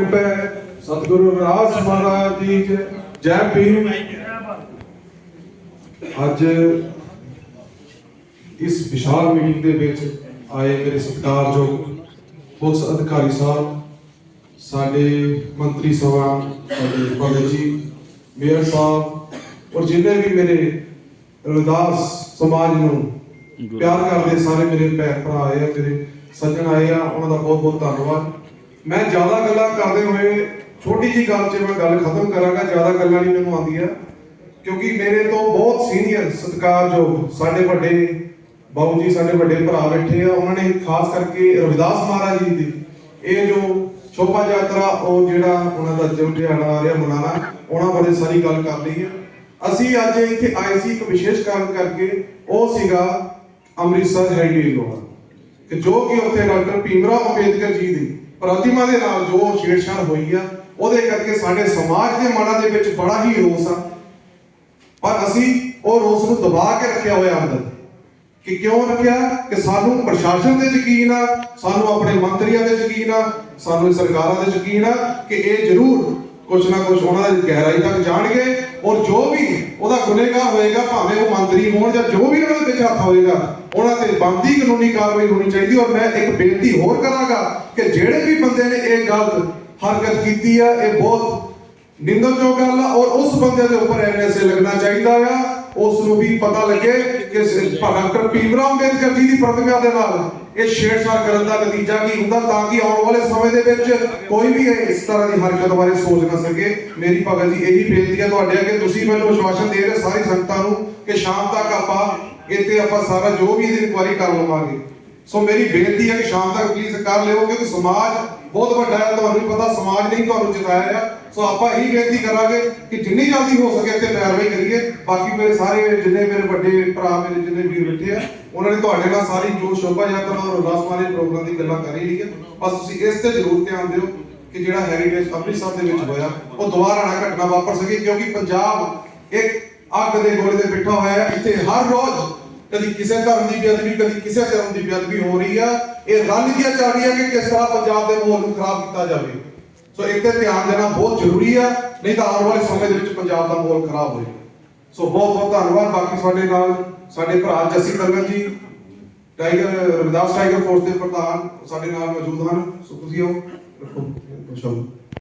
ਕਿਰਪਾ ਸਤਿਗੁਰੂ ਰਾਸ ਮਹਾਰਾਜ ਜੀ ਜੈ- ਭੀਮ। ਅੱਜ ਇਸ ਵਿਸ਼ਾਲ ਮੀਟਿੰਗ ਦੇ ਵਿੱਚ ਆਏ ਮੇਰੇ ਸਤਿਕਾਰਯੋਗ ਪੁਲਿਸ ਅਧਿਕਾਰੀ ਸਾਹਿਬ ਸਾਡੇ ਮੰਤਰੀ ਸਾਹਿਬਾਨ ਸਾਡੇ ਭਗਤ ਜੀ ਮੇਅਰ ਸਾਹਿਬ ਔਰ ਜਿੰਨੇ ਵੀ ਮੇਰੇ ਰਵਿਦਾਸ ਸਮਾਜ ਨੂੰ ਪਿਆਰ ਕਰਦੇ ਸਾਰੇ ਮੇਰੇ ਭੈਣ ਭਰਾ ਆਏ ਆ ਮੇਰੇ ਸੱਜਣ ਆਏ ਆ ਉਹਨਾਂ ਦਾ ਬਹੁਤ ਬਹੁਤ ਧੰਨਵਾਦ। ਮੈਂ ਜ਼ਿਆਦਾ ਗੱਲਾਂ ਕਰਦੇ ਹੋਏ ਛੋਟੀ ਜੀ ਗੱਲ 'ਚ ਮੈਂ ਗੱਲ ਖਤਮ ਕਰਾਂਗਾ, ਜ਼ਿਆਦਾ ਗੱਲਾਂ ਨਹੀਂ ਮੈਨੂੰ ਆਉਂਦੀਆਂ। ਕਿਉਂਕਿ ਮੇਰੇ ਤੋਂ ਬਹੁਤ ਸੀਨੀਅਰ, ਸਤਿਕਾਰਯੋਗ ਸਾਡੇ ਵੱਡੇ ਬਾਬੂ ਜੀ, ਸਾਡੇ ਵੱਡੇ ਭਰਾ ਬੈਠੇ ਆ। ਉਹਨਾਂ ਨੇ ਖਾਸ ਕਰਕੇ ਰਵਿਦਾਸ ਮਹਾਰਾਜ ਜੀ ਦੀ, ਇਹ ਜੋ ਸ਼ੋਭਾ ਯਾਤਰਾ, ਉਹ ਜਿਹੜਾ ਉਹਨਾਂ ਦਾ ਜਨਮ ਦਿਹਾੜਾ ਆ ਰਿਹਾ ਮਨਾਣਾ, ਉਹਨਾਂ ਬਾਰੇ ਸਾਰੀ ਗੱਲ ਕਰ ਲਈ ਹੈ ਅਸੀਂ ਅੱਜ ਇੱਥੇ ਆਏ ਸੀ ਇੱਕ ਵਿਸ਼ੇਸ਼ ਕਾਰਨ ਕਰਕੇ, ਉਹ ਸੀਗਾ ਅੰਮ੍ਰਿਤਸਰ ਹੈਰੀਟੇਜ ਲੋਹਾ ਕਿ ਜੋ ਕਿ ਉੱਥੇ ਡਾਕਟਰ ਭੀਮਰਾਓ ਅੰਬੇਦਕਰ ਜੀ ਦੀ ਪ੍ਰਤਿਮਾ ਦੇ ਨਾਲ ਜੋ ਛੇੜਛਾੜ ਹੋਈ ਆ, ਉਹਦੇ ਕਰਕੇ ਸਾਡੇ ਸਮਾਜ ਦੇ ਮਨਾਂ ਦੇ ਵਿੱਚ ਬੜਾ ਹੀ ਰੋਸ ਆ। ਪਰ ਅਸੀਂ ਉਹ ਰੋਸ ਨੂੰ ਦਬਾ ਕੇ ਰੱਖਿਆ ਹੋਇਆ ਅੰਦਰ ਕਿ ਕਿਉਂ ਰੱਖਿਆ? ਕਿ ਸਾਨੂੰ ਪ੍ਰਸ਼ਾਸਨ ਤੇ ਯਕੀਨ ਆ, ਸਾਨੂੰ ਆਪਣੇ ਮੰਤਰੀਆਂ ਤੇ ਯਕੀਨ ਆ, ਸਾਨੂੰ ਸਰਕਾਰਾਂ ਤੇ ਯਕੀਨ ਆ ਕਿ ਇਹ ਜ਼ਰੂਰ ਕੁਛ ਨਾ ਕੁਛ ਉਹਨਾਂ ਦੇ ਗਹਿਰਾਈ ਤੱਕ ਜਾਣਗੇ ਔਰ ਜੋ ਵੀ ਉਹਦਾ ਗੁਨੇਗਾਰ ਹੋਏਗਾ, ਭਾਵੇਂ ਉਹ ਮੰਤਰੀ ਹੋਣ ਜਾਂ ਜੋ ਵੀ ਉਹਨਾਂ ਦੇ ਵਿੱਚ ਹੱਥ ਹੋਏਗਾ, ਉਹਨਾਂ ਤੇ ਬੰਦੀ ਕਾਨੂੰਨੀ ਕਾਰਵਾਈ ਹੋਣੀ ਚਾਹੀਦੀ ਔਰ ਮੈਂ ਇੱਕ ਬੇਨਤੀ ਹੋਰ ਕਰਾਂਗਾ ਕਿ ਜਿਹੜੇ ਵੀ ਬੰਦੇ ਨੇ ਇਹ ਗਲਤ ਹਰਕਤ ਕੀਤੀ ਆ, ਇਹ ਬਹੁਤ ਨਿੰਦਣਯੋਗ ਗੱਲ ਆ ਔਰ ਉਸ ਬੰਦੇ ਦੇ ਉੱਪਰ ਐਨਐਸਏ ਲੱਗਣਾ ਚਾਹੀਦਾ ਆ। ਉਸ ਨੂੰ ਵੀ ਪਤਾ ਲੱਗੇ ਕਿ ਡਾਕਟਰ ਭੀਮਰਾਓ ਅੰਬੇਦਕਰ ਜੀ ਦੀ ਪ੍ਰਤਿਭਾ ਦੇ ਨਾਲ ਇਹ ਛੇੜਛਾੜ ਕਰਨ ਦਾ ਨਤੀਜਾ ਕੀ ਹੁੰਦਾ ਤਾਂ ਕਿ ਆਉਣ ਵਾਲੇ ਸਮੇਂ ਦੇ ਵਿੱਚ ਕੋਈ ਵੀ ਇਸ ਤਰ੍ਹਾਂ ਦੀ ਹਰਕਤ ਬਾਰੇ ਸੋਚ ਨਾ ਸਕੇ। ਮੇਰੀ ਭਗਤ ਜੀ, ਇਹੀ ਬੇਨਤੀ ਹੈ ਤੁਹਾਡੇ ਅੱਗੇ। ਤੁਸੀਂ ਮੈਨੂੰ ਵਿਸ਼ਵਾਸਨ ਦੇ ਰਹੇ ਸਾਰੀ ਸੰਗਤਾਂ ਨੂੰ ਕਿ ਸ਼ਾਮ ਤੱਕ ਆਪਾਂ ਇੱਥੇ ਆਪਾਂ ਸਾਰਾ ਜੋ ਵੀ ਇਹਦੀ ਇਨਕੁਆਇਰੀ ਕਰ ਲਵਾਂਗੇ। ਸੋ ਮੇਰੀ ਬੇਨਤੀ ਹੈ ਕਿ ਸ਼ਾਮ ਤੱਕ ਪਲੀਜ਼ ਕਰ ਲਿਓ, ਕਿਉਂਕਿ ਸਮਾਜ ਬਹੁਤ ਵੱਡਾ ਹੈ, ਤੁਹਾਨੂੰ ਪਤਾ ਸਮਾਜ ਨੇ ਤੁਹਾਨੂੰ ਜਿਤਾਇਆ ਆ। ਸੋ ਆਪਾਂ ਇਹੀ ਬੇਨਤੀ ਕਰਾਂਗੇ ਕਿ ਜਿੰਨੀ ਜਲਦੀ ਹੋ ਸਕੇ ਤੇ ਪੈਰਵਾਈ ਕਰੀਏ। ਬਾਕੀ ਮੇਰੇ ਸਾਰੇ ਜਿੰਨੇ ਮੇਰੇ ਵੱਡੇ ਭਰਾ, ਮੇਰੇ ਜਿੰਨੇ ਵੀਰ ਬੈਠੇ ਆ, ਉਹਨਾਂ ਨੇ ਤੁਹਾਡੇ ਨਾਲ ਸਾਰੀ ਜੋ ਸ਼ੋਭਾ ਯਾਤਰਾ ਔਰ ਰਸਮਾਨੀ ਪ੍ਰੋਗਰਾਮ ਦੀ ਗੱਲਾਂ ਕਰੀ ਲਈ ਹੈ ਬਸ ਤੁਸੀਂ ਇਸ ਤੇ ਜ਼ਰੂਰ ਧਿਆਨ ਦਿਓ ਕਿ ਜਿਹੜਾ ਹੈਰੀਟੇਜ ਅੰਮ੍ਰਿਤਸਰ ਦੇ ਵਿੱਚ ਹੋਇਆ, ਉਹ ਦੁਬਾਰਾ ਨਾ ਘਟਨਾ ਵਾਪਰ ਸਕੇ, ਕਿਉਂਕਿ ਪੰਜਾਬ ਇੱਕ ਅੱਗ ਦੇ ਗੋਲੇ ਤੇ ਬਿਠਾ ਹੋਇਆ ਹੈ। ਇੱਥੇ ਹਰ ਰੋਜ਼ ਕਦੀ ਕਿਸੇ ਧਰਮ ਦੀ ਬੇਅਦਬੀ, ਕਦੀ ਕਿਸੇ ਧਰਮ ਦੀ ਬੇਅਦਬੀ ਹੋ ਰਹੀ ਆ। ਇਹ ਰਣਨੀਤੀਆਂ ਚੱਲ ਰਹੀਆਂ ਕਿ ਕਿਸ ਤਰ੍ਹਾਂ ਪੰਜਾਬ ਦੇ ਮਾਹੌਲ ਨੂੰ ਖਰਾਬ ਕੀਤਾ ਜਾਵੇ। ਸੋ ਇਹ ਤੇ ਧਿਆਨ ਦੇਣਾ ਬਹੁਤ ਜ਼ਰੂਰੀ ਆ, ਨਹੀਂ ਤਾਂ ਆਉਣ ਵਾਲੇ ਸਮੇਂ ਦੇ ਵਿੱਚ ਪੰਜਾਬ ਦਾ ਮਾਹੌਲ ਖਰਾਬ ਹੋਏਗਾ ਸੋ ਬਹੁਤ ਬਹੁਤ ਧੰਨਵਾਦ। ਬਾਕੀ ਸਾਡੇ ਨਾਲ ਸਾਡੇ ਭਰਾ ਜੱਸੀ ਤਲਗਨ ਜੀ, ਟਾਈਗਰ, ਰਵਿਦਾਸ ਟਾਈਗਰ ਫੋਰਸ ਦੇ ਪ੍ਰਧਾਨ ਸਾਡੇ ਨਾਲ ਮੌਜੂਦ ਹਨ। ਸੋ ਤੁਸੀਂ ਆਓ, ਰੱਖੋ।